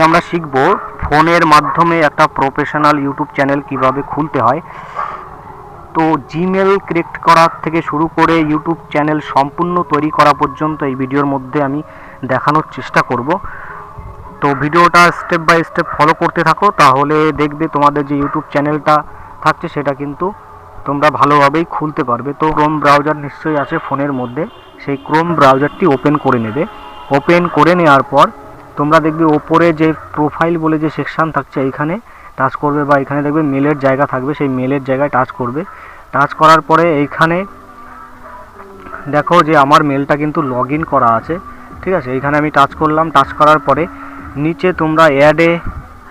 যে আমরা শিখব ফোনের মাধ্যমে একটা প্রফেশনাল ইউটিউব চ্যানেল কীভাবে খুলতে হয়। তো জিমেল ক্রিয়েট করার থেকে শুরু করে ইউটিউব চ্যানেল সম্পূর্ণ তৈরি করা পর্যন্ত এই ভিডিওর মধ্যে আমি দেখানোর চেষ্টা করব। তো ভিডিওটা স্টেপ বাই স্টেপ ফলো করতে থাকো, তাহলে দেখবে তোমাদের যে ইউটিউব চ্যানেলটা থাকছে সেটা কিন্তু তোমরা ভালোভাবেই খুলতে পারবে। তো ক্রোম ব্রাউজার নিশ্চয়ই আছে ফোনের মধ্যে, সেই ক্রোম ব্রাউজারটি ওপেন করে নেবে। ওপেন করে নেওয়ার পর তোমরা দেখবে ওপরে যে প্রোফাইল বলে যে সেকশন থাকছে এইখানে টাচ করবে বা এখানে দেখবে মেলের জায়গা থাকবে, সেই মেলের জায়গায় টাচ করবে। টাচ করার পরে এইখানে দেখো যে আমার মেলটা কিন্তু লগ করা আছে, ঠিক আছে? এইখানে আমি টাচ করলাম টাচ করার পরে নিচে তোমরা অ্যাডে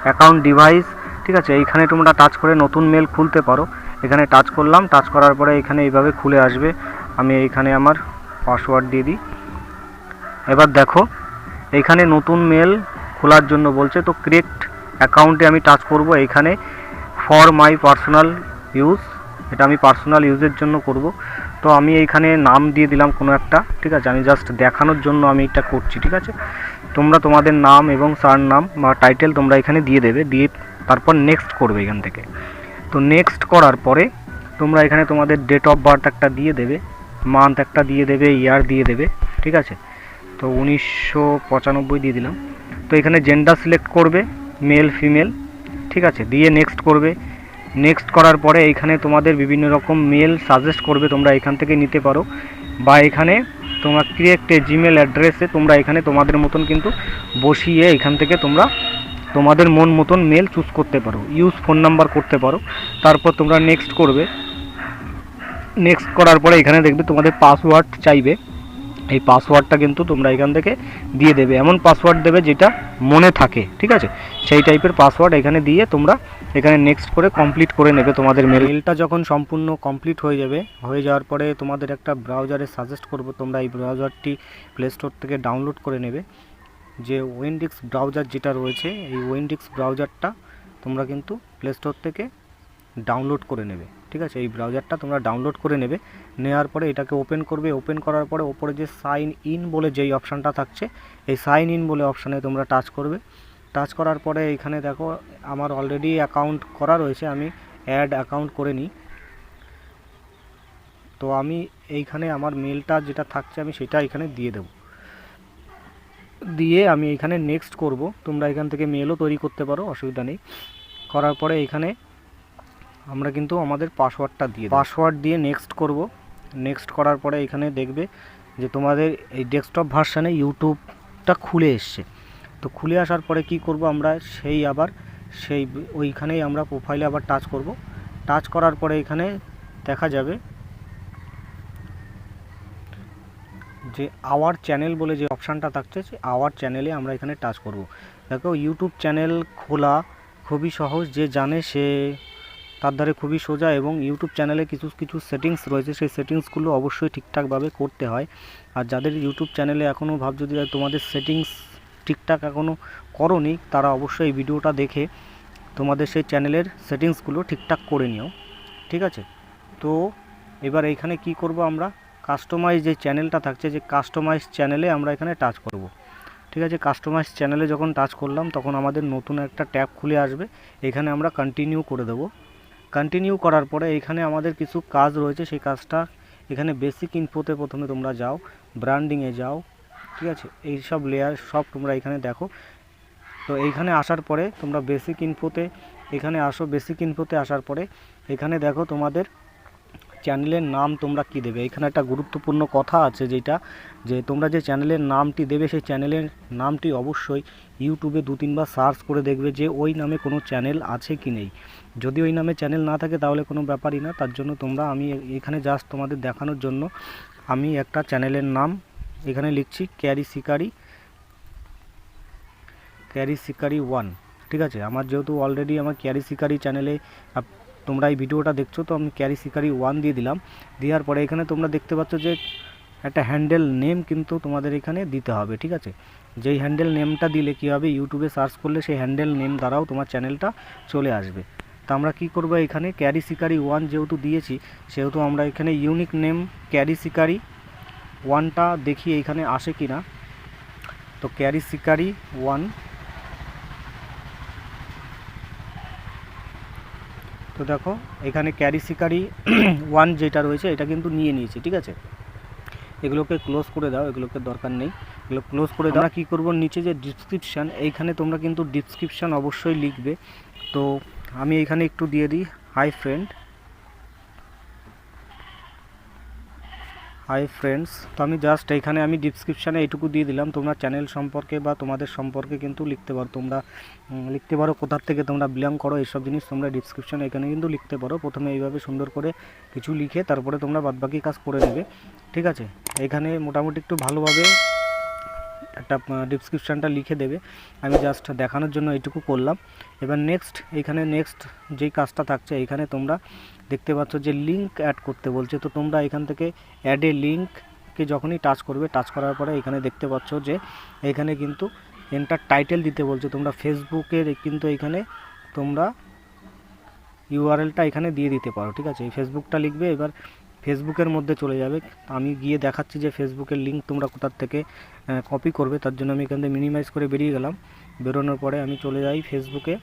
অ্যাকাউন্ট ডিভাইস ঠিক আছে? এইখানে তোমরা টাচ করে নতুন মেল খুলতে পারো। এখানে টাচ করলাম টাচ করার পরে এখানে এইভাবে খুলে আসবে। আমি এইখানে আমার পাসওয়ার্ড দিয়ে দিই। এবার দেখো এইখানে নতুন মেল খোলার জন্য বলছে, তো ক্রিয়েট অ্যাকাউন্টে আমি টাচ করব এইখানে ফর মাই পার্সোনাল ইউজ এটা আমি পার্সোনাল ইউজের জন্য করব। তো আমি এইখানে নাম দিয়ে দিলাম কোনো একটা, ঠিক আছে? আমি জাস্ট দেখানোর জন্য আমি এটা করছি, ঠিক আছে? তোমরা তোমাদের নাম এবং সার নাম বা টাইটেল তোমরা এখানে দিয়ে দেবে, দিয়ে তারপর নেক্সট করবে এখান থেকে। তো নেক্সট করার পরে তোমরা এখানে তোমাদের ডেট অফ বার্থ একটা দিয়ে দেবে মান্থ একটা দিয়ে দেবে ইয়ার দিয়ে দেবে, ঠিক আছে? তো উনিশশো পঁচানব্বই দিয়ে দিলাম। তো এখানে জেন্ডার সিলেক্ট করবে মেল ফিমেল ঠিক আছে? দিয়ে নেক্সট করবে। নেক্সট করার পরে এইখানে তোমাদের বিভিন্ন রকম মেল সাজেস্ট করবে, তোমরা এখান থেকে নিতে পারো। বা এখানে তোমার ক্রিয়েট জিমেল অ্যাড্রেসে তোমরা এখানে তোমাদের মতন কিন্তু বসিয়ে এখান থেকে তোমরা তোমাদের মন মতন মেল চুজ করতে পারো। ইউজ ফোন নাম্বার করতে পারো। তারপর তোমরা নেক্সট করবে। নেক্সট করার পরে এখানে দেখবে তোমাদের পাসওয়ার্ড চাইবে। এই পাসওয়ার্ডটা কিন্তু তোমরা এখান থেকে দিয়ে দেবে। এমন পাসওয়ার্ড দেবে যেটা মনে থাকে, ঠিক আছে? সেই টাইপের পাসওয়ার্ড এখানে দিয়ে তোমরা এখানে নেক্সট করে কমপ্লিট করে নেবে তোমাদের মেলটা যখন সম্পূর্ণ কমপ্লিট হয়ে যাবে, হয়ে যাওয়ার পরে তোমাদের একটা ব্রাউজারে সাজেস্ট করব, তোমরা এই ব্রাউজারটি প্লে স্টোর থেকে ডাউনলোড করে নেবে। যে ওয়েন্ডিক্স ব্রাউজার যেটা রয়েছে, এই ওয়েন্ডিক্স ব্রাউজারটা তোমরা কিন্তু প্লে স্টোর থেকে ডাউনলোড করে নেবে। ঠিক আছে? এই ব্রাউজারটা তোমরা ডাউনলোড করে নেবে। নেওয়ার পরে এটাকে ওপেন করবে। ওপেন করার পরে ওপরে যে সাইন ইন বলে যেই অপশানটা থাকছে, এই সাইন ইন বলে অপশানে তোমরা টাচ করবে। টাচ করার পরে এখানে দেখো, আমার অলরেডি অ্যাকাউন্ট করা রয়েছে। আমি অ্যাড অ্যাকাউন্ট করে নিই। তো আমি এইখানে আমার মেলটা যেটা থাকছে, আমি সেটা এখানে দিয়ে দেবো। দিয়ে আমি এখানে নেক্সট করব। তোমরা এখান থেকে মেলও তৈরি করতে পারো, অসুবিধা নেই। করার পরে এখানে আমরা কিন্তু আমাদের পাসওয়ার্ডটা দিয়ে পাসওয়ার্ড দিয়ে নেক্সট করব। নেক্সট করার পরে এখানে দেখবে যে তোমাদের এই ডেস্কটপ ভার্সানে ইউটিউবটা খুলে এসছে। তো খুলে আসার পরে কি করব আমরা? সেই আবার সেই ওইখানেই আমরা প্রোফাইলে আবার টাচ করব। টাচ করার পরে এখানে দেখা যাবে যে আওয়ার চ্যানেল বলে যে অপশানটা থাকছে সেই আওয়ার চ্যানেলে আমরা এখানে টাচ করব। দেখো ইউটিউব চ্যানেল খোলা খুবই সহজ। যে জানে সে তার ধারে খুবই সোজা এবং ইউটিউব চ্যানেলে কিছু কিছু সেটিংস রয়েছে। সেই সেটিংসগুলো অবশ্যই ঠিকঠাকভাবে করতে হয়। আর যাদের ইউটিউব চ্যানেলে এখনও ভাবছ যে তোমাদের সেটিংস ঠিকঠাক এখনও করনি, তারা অবশ্যই এই ভিডিওটা দেখে তোমাদের সেই চ্যানেলের সেটিংসগুলো ঠিকঠাক করে নিও। ঠিক আছে? তো এবার এইখানে কি করব আমরা? কাস্টমাইজ যে চ্যানেলটা থাকছে, যে কাস্টমাইজ চ্যানেলে আমরা এখানে টাচ করব। ঠিক আছে? কাস্টমাইজ চ্যানেলে যখন টাচ করলাম, তখন আমাদের নতুন একটা ট্যাব খুলে আসবে। এখানে আমরা কন্টিনিউ করে দেবো। কন্টিনিউ করার পরে এখানে আমাদের কিছু কাজ রয়েছে, সেই কাজটা এখানে বেসিক ইনফোতে প্রথমে তোমরা যাও ব্র্যান্ডিংয়ে যাও, ঠিক আছে? এই সব লেয়ার সব তোমরা এখানে দেখো। তো এইখানে আসার পরে তোমরা বেসিক ইনফোতে এখানে আসো বেসিক ইনফোতে আসার পরে এখানে দেখো তোমাদের চ্যানেলের নাম তোমরা কি দেবে? এখানে একটা গুরুত্বপূর্ণ কথা আছে যেটা, যে তোমরা যে চ্যানেলের নামটি দেবে, সেই চ্যানেলের নামটি অবশ্যই ইউটিউবে দু তিনবার সার্চ করে দেখবে যে ওই নামে কোনো চ্যানেল আছে কি নেই। যদি ওই নামে চ্যানেল না থাকে, তাহলে কোনো ব্যাপারই না। তার জন্য তোমরা, আমি এখানে জাস্ট তোমাদের দেখানোর জন্য আমি একটা চ্যানেলের নাম এখানে লিখছি, ক্যারি শিকারি ক্যারি শিকারি ওয়ান। ঠিক আছে? আমার যেহেতু অলরেডি আমার ক্যারি শিকারি চ্যানেলে তোমরা এই ভিডিওটা দেখছ, তো আমি ক্যারি শিকারি ওয়ান দিয়ে দিলাম। দেওয়ার পরে এখানে তোমরা দেখতে পাচ্ছ যে একটা হ্যান্ডেল নেম কিন্তু তোমাদের এখানে দিতে হবে, ঠিক আছে? যেই হ্যান্ডেল নেমটা দিলে কী হবে ইউটিউবে সার্চ করলে সেই হ্যান্ডেল নেম দ্বারাও তোমার চ্যানেলটা চলে আসবে। তা আমরা কি করব এখানে? ক্যারি শিকারি ওয়ান যেহেতু দিয়েছি, সেহেতু আমরা এখানে ইউনিক নেম ক্যারি শিকারি ওয়ানটা দেখি এখানে আসে কি না তো ক্যারি শিকারি ওয়ান তো দেখো, এখানে ক্যারি শিকারি ওয়ান যেটা রয়েছে, এটা কিন্তু নিয়ে নিয়েছি, ঠিক আছে? এগুলোকে ক্লোজ করে দাও, এগুলোকে দরকার নেই। এগুলো ক্লোজ করে দাও। কি করব, নিচে যে ডিসক্রিপশান এইখানে তোমরা কিন্তু ডিসক্রিপশান অবশ্যই লিখবে। তো আমি এখানে একটু দিয়ে দিই হাই ফ্রেন্ড হাই ফ্রেন্ডস তো আমি জাস্ট এখানে আমি ডিসক্রিপশানে এইটুকু দিয়ে দিলাম। তোমরা চ্যানেল সম্পর্কে বা তোমাদের সম্পর্কে কিন্তু লিখতে পারো। তোমরা লিখতে পারো কোথার থেকে তোমরা বিলং করো, এইসব জিনিস তোমরা ডিসক্রিপশানে এখানে কিন্তু লিখতে পারো। প্রথমে এইভাবে সুন্দর করে কিছু লিখে তারপরে তোমরা বাদবাকি কাজ করে নেবে। ঠিক আছে? এখানে মোটামুটি একটু ভালোভাবে একটা ডিসক্রিপশানটা লিখে দেবে। আমি জাস্ট দেখানোর জন্য এইটুকু করলাম। এবার নেক্সট এখানে নেক্সট যেই কাজটা থাকছে, এখানে তোমরা দেখতে পাচ্ছ যে লিঙ্ক অ্যাড করতে বলছে। তো তোমরা এখান থেকে অ্যাড লিঙ্ককে যখনই টাচ করবে টাচ করার পরে এখানে দেখতে পাচ্ছ যে এখানে কিন্তু এন্টার টাইটেল দিতে বলছে। তোমরা ফেসবুকের কিন্তু এখানে তোমরা ইউআরএলটা এখানে দিয়ে দিতে পারো, ঠিক আছে? এই ফেসবুকটা লিখবে। এবার ফেসবুকের মধ্যে চলে যাবে। আমি গিয়ে দেখাচ্ছি যে ফেসবুকের লিঙ্ক তোমরা কোথার থেকে কপি করবে। তার জন্য আমি এখান থেকে মিনিমাইজ করে বেরিয়ে গেলাম। বেরোনোর পরে আমি চলে যাই ফেসবুকে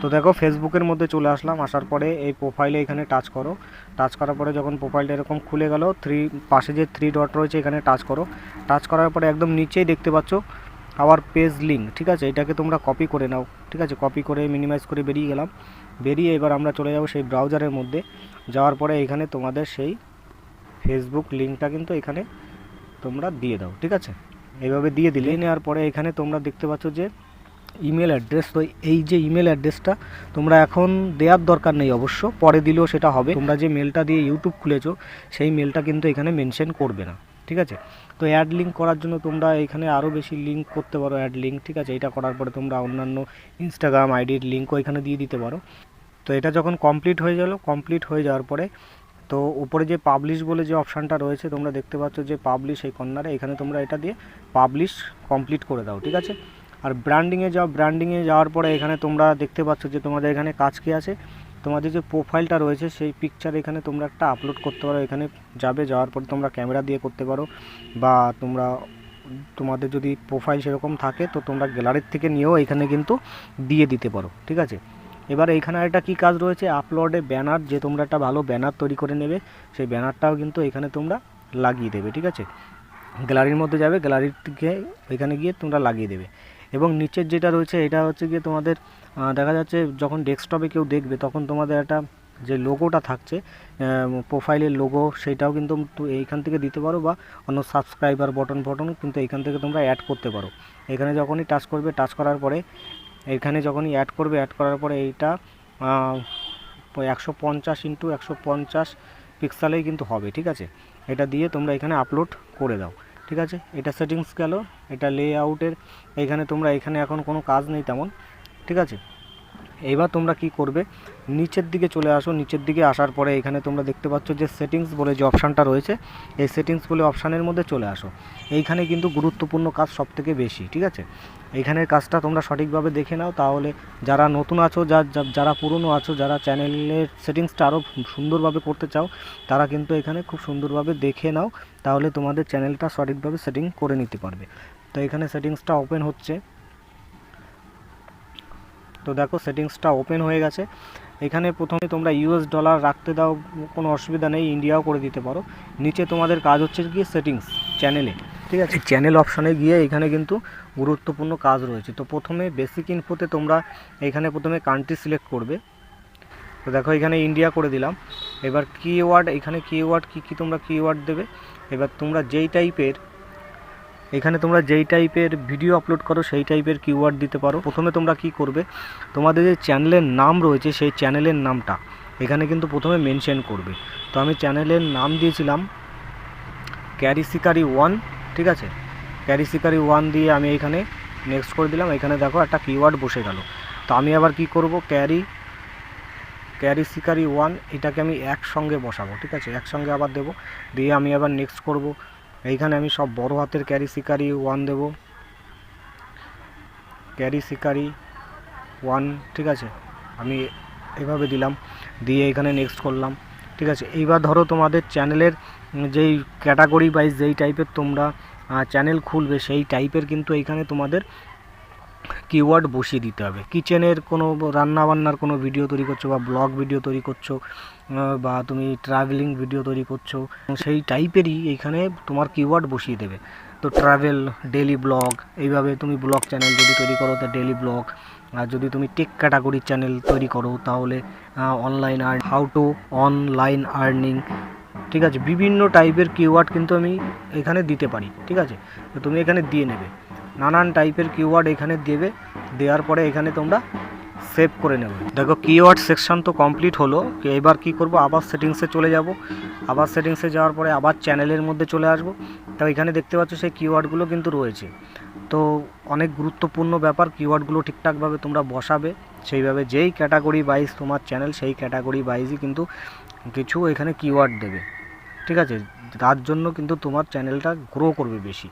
তো দেখো ফেসবুকের মধ্যে চলে আসলাম। আসার পরে এই প্রোফাইলে এখানে টাচ করো। টাচ করার পরে যখন প্রোফাইলটা এরকম খুলে গেল থ্রি পাশে যে থ্রি ডট রয়েছে এখানে টাচ করো। টাচ করার পরে একদম নিচেই দেখতে পাচ্ছ আওয়ার পেজ লিঙ্ক ঠিক আছে? এটাকে তোমরা কপি করে নাও, ঠিক আছে? কপি করে মিনিমাইজ করে বেরিয়ে গেলাম। বেরিয়ে এবার আমরা চলে যাব সেই ব্রাউজারের মধ্যে। যাওয়ার পরে এখানে তোমাদের সেই ফেসবুক লিঙ্কটা কিন্তু এখানে তোমরা দিয়ে দাও ঠিক আছে? এইভাবে দিয়ে দিলে নেওয়ার পরে এখানে তোমরা দেখতে পাচ্ছ যে ইমেল অ্যাড্রেস তো এই যে ইমেল অ্যাড্রেসটা তোমরা এখন দেওয়ার দরকার নেই অবশ্য পরে দিলেও সেটা হবে। তোমরা যে মেলটা দিয়ে ইউটিউব খুলেছো সেই মেলটা কিন্তু এখানে মেনশন করবে না ঠিক আছে? তো অ্যাড লিঙ্ক করার জন্য তোমরা এখানে আরও বেশি লিঙ্ক করতে পারো অ্যাড লিঙ্ক ঠিক আছে? এটা করার পরে তোমরা অন্যান্য ইনস্টাগ্রাম আইডির লিঙ্কও এখানে দিয়ে দিতে পারো। তো এটা যখন কমপ্লিট হয়ে গেল কমপ্লিট হয়ে যাওয়ার পরে তো উপরে যে পাবলিশ বলে যে অপশানটা রয়েছে, তোমরা দেখতে পাচ্ছ যে পাবলিশ এই কর্নারে এখানে তোমরা এটা দিয়ে পাবলিশ কমপ্লিট করে দাও, ঠিক আছে? আর ব্র্যান্ডিংয়ে যাও ব্র্যান্ডিংয়ে যাওয়ার পরে এখানে তোমরা দেখতে পাচ্ছ যে তোমাদের এখানে কাজ কি আছে? তোমাদের যে প্রোফাইলটা রয়েছে, সেই পিকচার এখানে তোমরা একটা আপলোড করতে পারো, এখানে যাবে, যাওয়ার পর তোমরা ক্যামেরা দিয়ে করতে পারো, বা তোমরা, তোমাদের যদি প্রোফাইল সেরকম থাকে, তো তোমরা গ্যালারির থেকে নিয়েও এখানে কিন্তু দিয়ে দিতে পারো, ঠিক আছে? এবার এইখানে একটা কী কাজ রয়েছে? আপলোডে ব্যানার যে তোমরা একটা ভালো ব্যানার তৈরি করে নেবে, সেই ব্যানারটাও কিন্তু এখানে তোমরা লাগিয়ে দেবে, ঠিক আছে? গ্যালারির মধ্যে যাবে, গ্যালারির থেকে এখানে গিয়ে তোমরা লাগিয়ে দেবে। এবং নিচের যেটা রয়েছে, এটা হচ্ছে গিয়ে তোমাদের দেখা যাচ্ছে যখন ডেস্কটপে কেউ দেখবে, তখন তোমাদের একটা যে লোগোটা থাকছে প্রোফাইলের লোগো সেটাও কিন্তু এইখান থেকে দিতে পারো বা অন্য সাবস্ক্রাইবার বটন বটন কিন্তু এইখান থেকে তোমরা অ্যাড করতে পারো। এখানে যখনই টাচ করবে টাচ করার পরে এখানে যখনই অ্যাড করবে অ্যাড করার পরে এইটা একশো পঞ্চাশ ইন্টু একশো পঞ্চাশ পিক্সেলেই কিন্তু হবে, ঠিক আছে? এটা দিয়ে তোমরা এখানে আপলোড করে দাও, ঠিক আছে? এটা সেটিংস গেল, এটা লে আউটের এখানে তোমরা, এখানে এখন কোনো কাজ নেই তেমন, ঠিক আছে? এবার তোমরা কি করবে? নিচের দিকে চলে আসো। নিচের দিকে আসার পরে এখানে তোমরা দেখতে পাচ্ছ যে সেটিংস বলে যে অপশানটা রয়েছে, এই সেটিংস বলে অপশানের মধ্যে চলে আসো। এইখানে কিন্তু গুরুত্বপূর্ণ কাজ সবথেকে বেশি, ঠিক আছে? এইখানের কাজটা তোমরা সঠিকভাবে দেখে নাও। তাহলে যারা নতুন আছো, যা- যারা পুরনো আছো, যারা চ্যানেলের সেটিংসটা আরও সুন্দরভাবে করতে চাও, তারা কিন্তু এখানে খুব সুন্দরভাবে দেখে নাও। তাহলে তোমাদের চ্যানেলটা সঠিকভাবে সেটিং করে নিতে পারবে। তো এখানে সেটিংসটা ওপেন হচ্ছে। তো দেখো সেটিংসটা ওপেন হয়ে গেছে। এখানে প্রথমে তোমরা ইউএস ডলার রাখতে দাও, কোনো অসুবিধা নেই, ইন্ডিয়াও করে দিতে পারো। নিচে তোমাদের কাজ হচ্ছে গিয়ে সেটিংস, চ্যানেলে, ঠিক আছে? চ্যানেল অপশানে গিয়ে এখানে কিন্তু গুরুত্বপূর্ণ কাজ রয়েছে। তো প্রথমে বেসিক ইনফোতে তোমরা এখানে প্রথমে কান্ট্রি সিলেক্ট করবে। তো দেখো এখানে ইন্ডিয়া করে দিলাম। এবার কিওয়ার্ড, এখানে কিওয়ার্ড কী কী তোমরা কিওয়ার্ড দেবে? এবার তোমরা যেই টাইপের এখানে তোমরা যেই টাইপের ভিডিও আপলোড করো, সেই টাইপের কিওয়ার্ড দিতে পারো। প্রথমে তোমরা কি করবে, তোমাদের যে চ্যানেলের নাম রয়েছে, সেই চ্যানেলের নামটা এখানে কিন্তু প্রথমে মেনশন করবে। তো আমি চ্যানেলের নাম দিয়েছিলাম ক্যারি শিকারি ওয়ান ঠিক আছে? ক্যারি শিকারি ওয়ান দিয়ে আমি এখানে নেক্সট করে দিলাম। এখানে দেখো একটা কিওয়ার্ড বসে গেল। তো আমি আবার কি করব ক্যারি ক্যারি শিকারি ওয়ান এটাকে আমি একসঙ্গে বসাবো, ঠিক আছে? একসঙ্গে আবার দেবো। দিয়ে আমি আবার নেক্সট করব। এইখানে আমি সব বড় হাতের ক্যারি শিকারি ওয়ান দেব। ক্যারি শিকারি ওয়ান ঠিক আছে? আমি এভাবে দিলাম, দিয়ে এখানে নেক্সট করলাম, ঠিক আছে? এইবার ধরো তোমাদের চ্যানেলের যেই ক্যাটাগরি বাইজ যেই টাইপের তোমরা চ্যানেল খুলবে সেই টাইপের কিন্তু এইখানে তোমাদের কিওয়ার্ড বসিয়ে দিতে হবে। কিচেনের কোনো রান্না বান্নার কোনো ভিডিও তৈরি করছ বা ব্লগ ভিডিও তৈরি করছ বা তুমি ট্রাভেলিং ভিডিও তৈরি করছ সেই টাইপেরই এইখানে তোমার কিওয়ার্ড বসিয়ে দেবে। তো ট্রাভেল ডেলি ব্লগ এইভাবে তুমি ব্লগ চ্যানেল যদি তৈরি করো, তা ডেলি ব্লগ আর যদি তুমি টেক ক্যাটাগরির চ্যানেল তৈরি করো, তাহলে online earn how to online earning ঠিক আছে? বিভিন্ন টাইপের কিওয়ার্ড কিন্তু আমি এখানে দিতে পারি, ঠিক আছে? তো তুমি এখানে দিয়ে নেবে। নানান টাইপের কিওয়ার্ড এখানে দেবে, দেওয়ার পরে এখানে তোমরা সেভ করে নেবে। দেখো কিওয়ার্ড সেকশন তো কমপ্লিট হলো। এবার কি করব? আবার সেটিংসে চলে যাব। আবার সেটিংসে যাওয়ার পরে আবার চ্যানেলের মধ্যে চলে আসব। তো এখানে দেখতে পাচ্ছ সেই কিওয়ার্ডগুলো কিন্তু রয়েছে। তো অনেক গুরুত্বপূর্ণ ব্যাপার কিওয়ার্ডগুলো ঠিকঠাকভাবে তোমরা বসাবে। সেইভাবে যেই ক্যাটাগরি ওয়াইজ তোমার চ্যানেল সেই ক্যাটাগরি ওয়াইজই কিন্তু কিছু এখানে কিওয়ার্ড দেবে। ঠিক আছে? তার জন্য কিন্তু তোমার চ্যানেলটা গ্রো করবে বেশি।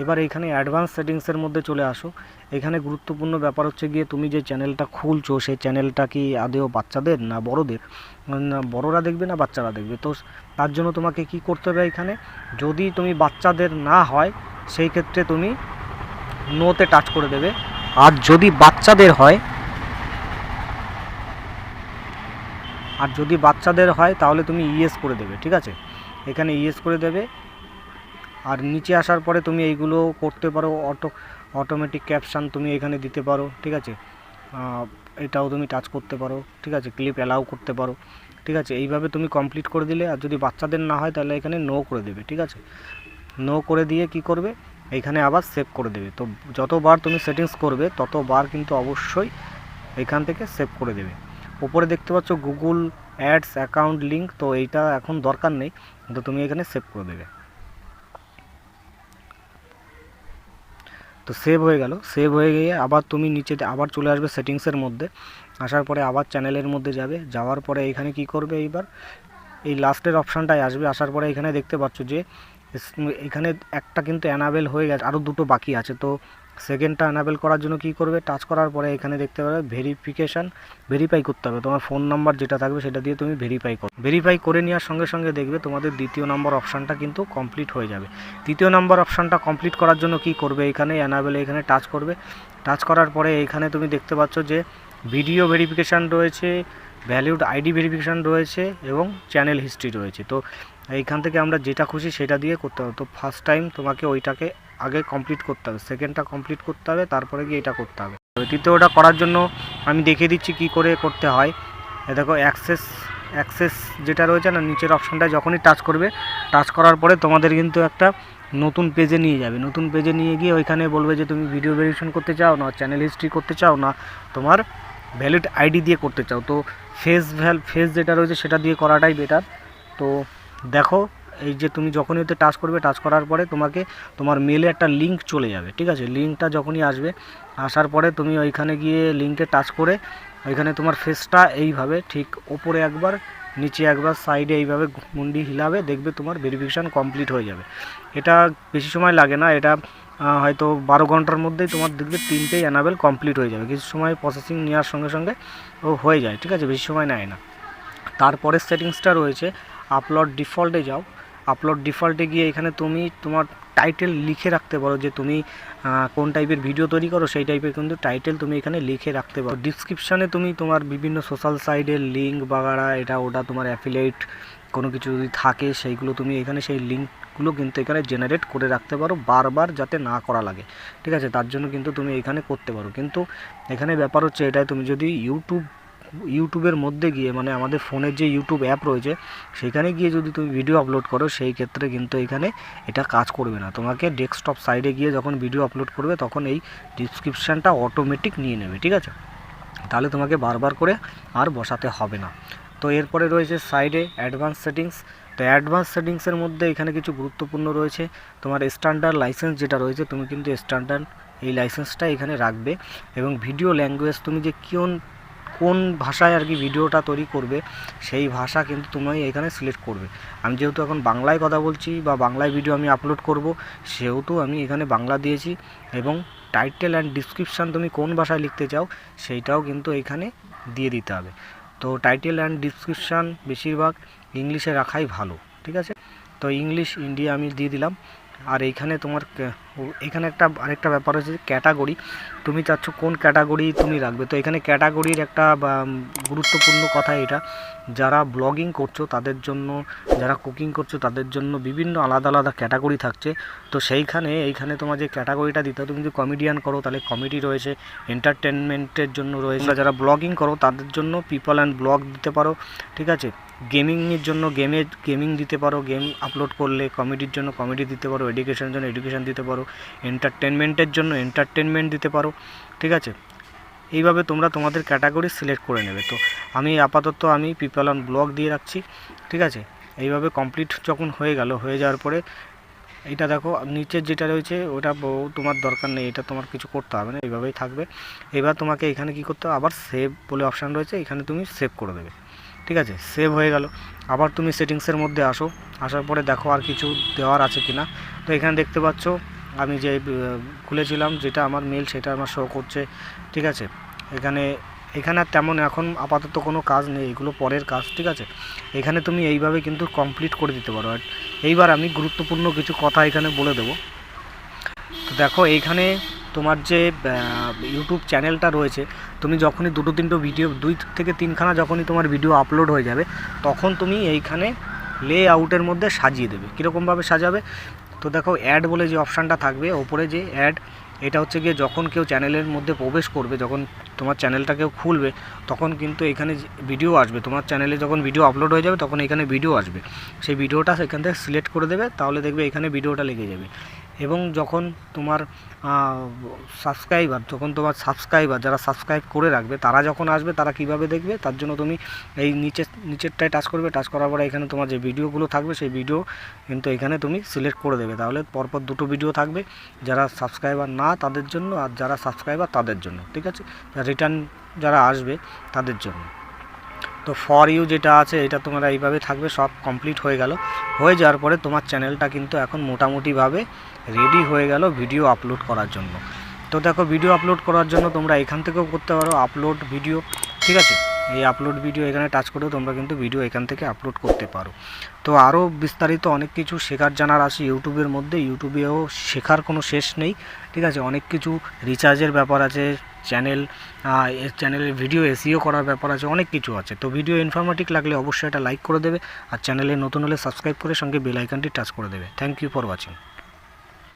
এবার এখানে অ্যাডভান্স সেটিংসের মধ্যে চলে আসো। এখানে গুরুত্বপূর্ণ ব্যাপার হচ্ছে গিয়ে তুমি যে চ্যানেলটা খুলছো, সেই চ্যানেলটা কি আদেও বাচ্চাদের না বড়দের? বড়রা দেখবে না বাচ্চারা দেখবে? তো তার জন্য তোমাকে কি করতে হবে এখানে? যদি তুমি বাচ্চাদের না হয়, সেই ক্ষেত্রে তুমি নোতে টাচ করে দেবে। আর যদি বাচ্চাদের হয়, আর যদি বাচ্চাদের হয়, তাহলে তুমি ইএস করে দেবে, ঠিক আছে? এখানে ইএস করে দেবে। আর নিচে আসার পরে তুমি এইগুলো করতে পারো, অটো অটোমেটিক ক্যাপশান তুমি এখানে দিতে পারো, ঠিক আছে? এটাও তুমি টাচ করতে পারো, ঠিক আছে? ক্লিপ অ্যালাউ করতে পারো, ঠিক আছে? এইভাবে তুমি কমপ্লিট করে দিলে আর যদি বাচ্চাদের না হয় তাহলে এখানে নো করে দেবে, ঠিক আছে? নো করে দিয়ে কি করবে? এখানে আবার সেভ করে দেবে। তো যতবার তুমি সেটিংস করবে, ততবার কিন্তু অবশ্যই এখান থেকে সেভ করে দেবে। উপরে দেখতে পাচ্ছ গুগল অ্যাডস অ্যাকাউন্ট লিঙ্ক তো এইটা এখন দরকার নেই তো তুমি এখানে সেভ করে দেবে। তো সেভ হয়ে গেল। সেভ হয়ে গিয়ে আবার তুমি নিচে আবার চলে আসবে সেটিংসের মধ্যে। আসার পরে আবার চ্যানেলের মধ্যে যাবে। যাওয়ার পরে এখানে কি করবে এইবার? এই লাস্টের অপশানটায় আসবে। আসার পরে এখানে দেখতে পাচ্ছ যে এখানে একটা কিন্তু অ্যানাবেল হয়ে গেছে। আরও দুটো বাকি আছে। তো সেকেন্ডটা অ্যানাবেল করার জন্য কি করবে? টাচ করার পরে এখানে দেখতে পাবে ভেরিফিকেশান ভেরিফাই করতে হবে। তোমার ফোন নাম্বার যেটা থাকবে সেটা দিয়ে তুমি ভেরিফাই করো। ভেরিফাই করে নেওয়ার সঙ্গে সঙ্গে দেখবে তোমাদের দ্বিতীয় নম্বর অপশানটা কিন্তু কমপ্লিট হয়ে যাবে। তৃতীয় নম্বর অপশানটা কমপ্লিট করার জন্য কি করবে? এখানে অ্যানাবেলে এখানে টাচ করবে। টাচ করার পরে এখানে তুমি দেখতে পাচ্ছ যে ভিডিও ভেরিফিকেশান রয়েছে ভ্যালিউড আইডি ভেরিফিকেশান রয়েছে এবং চ্যানেল হিস্ট্রি রয়েছে। তো এইখান থেকে আমরা যেটা খুশি সেটা দিয়ে করতে হবে। তো ফার্স্ট টাইম তোমাকে ওইটাকে আগে কমপ্লিট করতে হবে। সেকেন্ডটা কমপ্লিট করতে হবে, তারপরে গিয়ে এটা করতে হবে। তৃতীয়টা করার জন্য আমি দেখিয়ে দিচ্ছি কি করে করতে হয়। এ দেখো অ্যাক্সেস অ্যাক্সেস যেটা রয়েছে না, নিচের অপশানটা যখনই টাচ করবে টাচ করার পরে তোমাদের কিন্তু একটা নতুন পেজে নিয়ে যাবে। নতুন পেজে নিয়ে গিয়ে ওইখানে বলবে যে, তুমি ভিডিও ভেরিফিকেশন করতে চাও না চ্যানেল হিস্ট্রি করতে চাও না, তোমার ভ্যালিড আইডি দিয়ে করতে চাও। তো ফেস ভ্যাল ফেস যেটা রয়েছে সেটা দিয়ে করাটাই বেটার তো দেখো এই যে তুমি যখনই ওতে টাচ করবে টাচ করার পরে তোমাকে তোমার মেলে একটা লিঙ্ক চলে যাবে, ঠিক আছে? লিঙ্কটা যখনই আসবে, আসার পরে তুমি ওইখানে গিয়ে লিঙ্কে টাচ করে ওইখানে তোমার ফেসটা এইভাবে ঠিক ওপরে একবার, নিচে একবার সাইডে এইভাবে মুন্ডি হিলাবে, দেখবে তোমার ভেরিফিকেশান কমপ্লিট হয়ে যাবে। এটা বেশি সময় লাগে না, এটা হয়তো বারো ঘণ্টার মধ্যেই তোমার দেখবে তিনটেই অ্যানাবেল কমপ্লিট হয়ে যাবে। কিছু সময় প্রসেসিং নেওয়ার সঙ্গে সঙ্গে ও হয়ে যায়, ঠিক আছে? বেশি সময় নেয় না। তারপরের সেটিংসটা রয়েছে আপলোড ডিফল্টে যাও। আপলোড ডিফল্টে গিয়ে এখানে তুমি তোমার টাইটেল লিখে রাখতে পারো যে তুমি কোন টাইপের ভিডিও তৈরি করো, সেই টাইপের কিন্তু টাইটেল তুমি এখানে লিখে রাখতে পারো। ডিসক্রিপশানে তুমি তোমার বিভিন্ন সোশ্যাল সাইডের লিঙ্ক বাগাড়া, এটা ওটা তোমার অ্যাফিলেট কোনো কিছু যদি থাকে, সেইগুলো তুমি এখানে সেই লিঙ্কগুলো কিন্তু এখানে জেনারেট করে রাখতে পারো বারবার যাতে না করা লাগে। ঠিক আছে? তার জন্য কিন্তু তুমি এখানে করতে পারো। কিন্তু এখানে ব্যাপার হচ্ছে এটাই, তুমি যদি ইউটিউব ইউটিউবের মধ্যে গিয়ে মানে আমাদের ফোনের যে ইউটিউব অ্যাপ রয়েছে, সেখানে গিয়ে যদি তুমি ভিডিও আপলোড করো, সেই ক্ষেত্রে কিন্তু এখানে এটা কাজ করবে না। তোমাকে ডেস্কটপ সাইডে গিয়ে যখন ভিডিও আপলোড করবে, তখন এই ডিসক্রিপশানটা অটোমেটিক নিয়ে নেবে, ঠিক আছে? তাহলে তোমাকে বারবার করে আর বসাতে হবে না। তো এরপরে রয়েছে সাইডে অ্যাডভান্স সেটিংস। তো অ্যাডভান্স সেটিংসের মধ্যে এখানে কিছু গুরুত্বপূর্ণ রয়েছে। তোমার স্ট্যান্ডার্ড লাইসেন্স যেটা রয়েছে, তুমি কিন্তু স্ট্যান্ডার্ড এই লাইসেন্সটা এখানে রাখবে। এবং ভিডিও ল্যাঙ্গুয়েজ, তুমি যে কোন কোন ভাষায় আর কি ভিডিওটা তৈরি করবে, সেই ভাষা কিন্তু তুমি এখানে সিলেক্ট করবে। আমি যেহেতু এখন বাংলায় কথা বলছি বা বাংলায় ভিডিও আমি আপলোড করব, সেহেতু আমি এখানে বাংলা দিয়েছি এবং টাইটেল অ্যান্ড ডিসক্রিপশান তুমি কোন ভাষায় লিখতে চাও, সেইটাও কিন্তু এখানে দিয়ে দিতে হবে। তো টাইটেল অ্যান্ড ডিসক্রিপশান বেশিরভাগ ইংলিশে রাখাই ভালো, ঠিক আছে? তো ইংলিশ ইন্ডিয়া আমি দিয়ে দিলাম। আর এইখানে তোমার এখানে একটা, আরেকটা ব্যাপার হচ্ছে ক্যাটাগরি, তুমি চাচ্ছ কোন ক্যাটাগরি তুমি রাখবে? তো এখানে ক্যাটাগরির একটা গুরুত্বপূর্ণ কথা এটা, যারা ব্লগিং করছ তাদের জন্য, যারা কুকিং করছ তাদের জন্য বিভিন্ন আলাদা আলাদা ক্যাটাগরি থাকছে। তো সেইখানে, এইখানে তোমার যে ক্যাটাগরিটা দিতে তুমি যদি কমেডিয়ান করো তাহলে কমেডি রয়েছে এন্টারটেনমেন্টের জন্য রয়েছে। যারা ব্লগিং করো তাদের জন্য পিপল অ্যান্ড ব্লগ দিতে পারো, ঠিক আছে? গেমিংয়ের জন্য, গেমে, গেমিং দিতে পারো, গেম আপলোড করলে কমেডির জন্য কমেডি দিতে পারো এডুকেশনের জন্য এডুকেশন দিতে পারো এন্টারটেনমেন্টের জন্য এন্টারটেনমেন্ট দিতে পারো, ঠিক আছে? এইভাবে তোমরা তোমাদের ক্যাটাগরি সিলেক্ট করে নেবে। তো আমি আপাতত আমি পিপল অন ব্লগ দিয়ে রাখছি, ঠিক আছে? এইভাবে কমপ্লিট যখন হয়ে গেল, হয়ে যাওয়ার পরে এটা দেখো নিচের যেটা রয়েছে, ওটা তোমার দরকার নেই, এটা তোমার কিছু করতে হবে না, এইভাবেই থাকবে। এবার তোমাকে এখানে কি করতে হবে? আবার সেভ বলে অপশান রয়েছে, এখানে তুমি সেভ করে দেবে। ঠিক আছে? সেভ হয়ে গেল। আবার তুমি সেটিংসের মধ্যে আসো। আসার পরে দেখো আর কিছু দেওয়ার আছে কিনা। তো এখানে দেখতে পাচ্ছ, আমি যে খুলেছিলাম যেটা আমার মেল সেটা আমার শো করছে। ঠিক আছে? এখানে এখানে আর তেমন এখন আপাতত কোনো কাজ নেই। এগুলো পরের কাজ, ঠিক আছে? এখানে তুমি এইভাবে কিন্তু কমপ্লিট করে দিতে পারো। এইবার আমি গুরুত্বপূর্ণ কিছু কথা এখানে বলে দেবো। তো দেখো, এইখানে তোমার যে ইউটিউব চ্যানেলটা রয়েছে, তুমি যখনই দুটো তিনটো ভিডিও দুই থেকে তিনখানা যখনই তোমার ভিডিও আপলোড হয়ে যাবে, তখন তুমি এইখানে লে আউটের মধ্যে সাজিয়ে দেবে। কীরকমভাবে সাজাবে? তো দেখো অ্যাড বলে যে অপশানটা থাকবে, ওপরে যে অ্যাড এটা হচ্ছে গিয়ে যখন কেউ চ্যানেলের মধ্যে প্রবেশ করবে, যখন তোমার চ্যানেলটা কেউ খুলবে, তখন কিন্তু এখানে ভিডিও আসবে। তোমার চ্যানেলে যখন ভিডিও আপলোড হয়ে যাবে, তখন এখানে ভিডিও আসবে। সেই ভিডিওটা সেখান থেকে সিলেক্ট করে দেবে, তাহলে দেখবে এখানে ভিডিওটা লেগে যাবে। এবং যখন তোমার সাবস্ক্রাইবার যখন তোমার সাবস্ক্রাইবার যারা সাবস্ক্রাইব করে রাখবে, তারা যখন আসবে, তারা কীভাবে দেখবে? তার জন্য তুমি এই নিচে, নিচেরটায় টাচ করবে। টাচ করার পরে এখানে তোমার যে ভিডিওগুলো থাকবে, সেই ভিডিও কিন্তু এখানে তুমি সিলেক্ট করে দেবে। তাহলে পরপর দুটো ভিডিও থাকবে। যারা সাবস্ক্রাইবার না, তাদের জন্য, আর যারা সাবস্ক্রাইবার তাদের জন্য। ঠিক আছে? রিটার্ন যারা আসবে, তাদের জন্য। তো ফর ইউ যেটা আছে, এটা তোমরা এইভাবে থাকবে, সব কমপ্লিট হয়ে গেল। হয়ে যাওয়ার পরে তোমার চ্যানেলটা কিন্তু এখন মোটামুটিভাবে রেডি হয়ে গেল ভিডিও আপলোড করার জন্য। তো দেখো ভিডিও আপলোড করার জন্য তোমরা এখান থেকেও করতে পারো আপলোড ভিডিও ঠিক আছে? এই আপলোড ভিডিও এখানে টাচ করেও তোমরা কিন্তু ভিডিও এখান থেকে আপলোড করতে পারো। তো আরও বিস্তারিত অনেক কিছু শেখার জানার আছে ইউটিউবের মধ্যে। ইউটিউবেও শেখার কোনো শেষ নেই। ঠিক আছে, অনেক কিছু রিচার্জের ব্যাপার আছে চ্যানেল চ্যানেলের ভিডিও এসিও করার ব্যাপার আছে, অনেক কিছু আছে। তো ভিডিও ইনফরমেটিভ লাগলে অবশ্যই এটা লাইক করে দেবে আর চ্যানেলে নতুন হলে সাবস্ক্রাইব করে সঙ্গে বেল আইকনটি টাচ করে দেবে। Thank you for watching